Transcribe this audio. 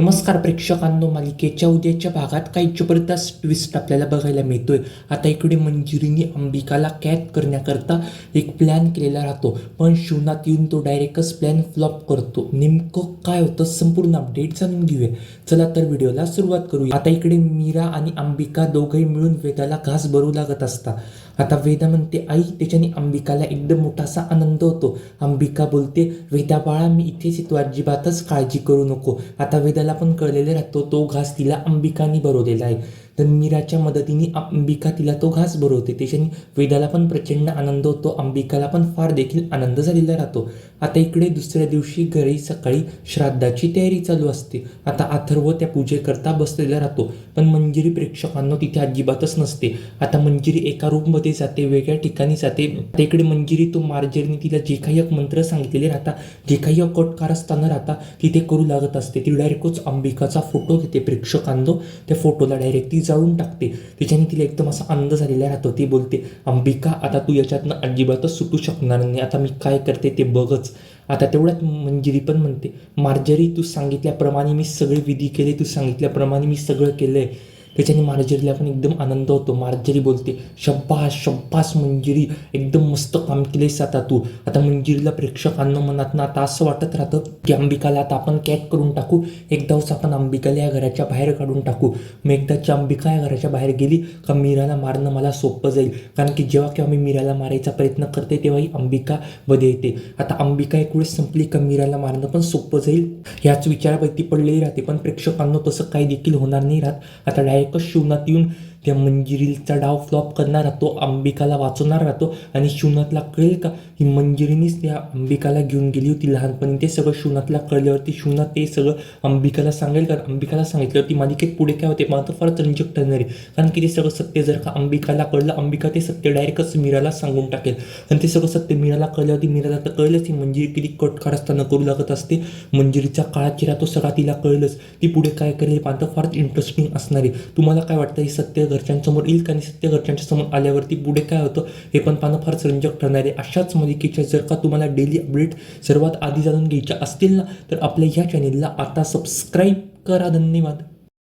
नमस्कार प्रेक्षकांनो मालिकेच्या उद्याच्या भागात काही जबरदस्त ट्विस्ट आपल्याला बघायला मिळतोय. आता इकडे मंजिरीने अंबिकाला कॅद करण्याकरता एक प्लॅन केलेला राहतो. पण शिवनात येऊन तो डायरेक्टच प्लॅन फ्लॉप करतो. नेमकं काय होतं संपूर्ण अपडेट जाणून घेऊया. चला तर व्हिडिओला सुरुवात करूया. आता इकडे मीरा आणि अंबिका दोघंही मिळून वेदाला घास भरू लागत असतात. आता वेदा म्हणते आई त्याच्याने अंबिकाला एकदम मोठासा आनंद होतो. अंबिका बोलते वेदा बाळा मी इथेच येतो. अजिबातच काळजी करू नको. आता वेदाला पण कळलेले राहतो. तो घास तिला अंबिकानी भरवलेला आहे. तर मीराच्या मदतीने अंबिका तिला तो घास भरवते. त्याच्याने वेदाला पण प्रचंड आनंद होतो. अंबिकाला पण फार देखील आनंद झालेला राहतो. आता इकडे दुसऱ्या दिवशी घरी सकाळी श्राद्धाची तयारी चालू असते. आता अथर्व त्या पूजेकरता बसलेला राहतो. पण मंजिरी प्रेक्षकांना तिथे अजिबातच नसते. आता मंजिरी एका रूममध्ये जाते वेगळ्या ठिकाणी जाते. आता इकडे मंजिरी तो मार्जरीने तिला जे काही एक मंत्र सांगितलेले राहता जे काही अकटकार असताना राहता ती ते करू लागत असते. ती डायरेक्टच अंबिकाचा फोटो घेते प्रेक्षकांनो. त्या फोटोला डायरेक्ट ती जाळून टाकते. त्याच्याने तिला एकदम असा आनंद झालेला राहतो. ती बोलते अंबिका आता तू याच्यातनं अजिबातच सुटू शकणार नाही. आता मी काय करते ते बघच. आता तेवढ्यात मंजिरी पण म्हणते मार्जरी तू सांगितल्याप्रमाणे मी सगळे विधी केले. तू सांगितल्याप्रमाणे मी सगळं केलं आहे त्याच्याने मार्जरीला पण एकदम आनंद होतो. मार्जरी बोलते शब्बास शब्बास मंजिरी एकदम मस्त काम केलेस आता तू. आता मंजिरीला प्रेक्षकांना मनातनं आता असं वाटत राहतं की अंबिकाला आता आपण कॅट करून टाकू. एकदाच आपण अंबिकाला या घराच्या बाहेर काढून टाकू. मग एकदाची अंबिका या घराच्या बाहेर गेली का मीराला मारणं मला सोपं जाईल. कारण की जेव्हा केव्हा मी मीराला मारायचा प्रयत्न करते तेव्हाही अंबिका मध्ये येते. आता अंबिका एक वेळेस संपली का मीराला मारणं पण सोपं जाईल. याच विचारावरती पडलेली राहते पण प्रेक्षकांना तसं काही देखील होणार नाही राहत. आता डायरेक्ट शिवनात येऊन त्या मंजिरीचा डाव फ्लॉप करणार राहतो अंबिकाला वाचवणार राहतो. आणि शिवनाथला कळेल का? ही मंजिरीनीच त्या अंबिकाला घेऊन गेली होती लहानपणी. ते सगळं शिवनाथला कळल्यावरती शिवनाथ ते सगळं अंबिकाला सांगेल कारण अंबिकाला सांगितल्यावरती मालिकेत पुढे काय होते? मला तर फारच रंजक ठरणार आहे. कारण की ते सगळं सत्य जर का अंबिकाला कळलं अंबिका ते सत्य डायरेक्टच मीराला सांगून टाकेल. आणि ते सगळं सत्य मीराला कळल्यावरती मीराला तर कळलंच ही मंजिरी किती कटकार असताना करू लागत असते. मंजिरीचा काळा चिरा तो सगळा तिला कळलंच. ती पुढे काय करेल पाहतं फारच इंटरेस्टिंग असणार आहे. तुम्हाला काय वाटतं? हे सत्य घरच्यांसमोर येईल आणि सत्य घरच्यांच्या समोर आल्यावरती पुढे काय होतं? हे पण पाहणं फार रंजक ठरणार आहे. अशाच मालिकेच्या जर का तुम्हाला डेली अपडेट सर्वात आधी जाणून घ्यायच्या असतील ना तर आपल्या ह्या चॅनेलला आता सबस्क्राईब करा. धन्यवाद.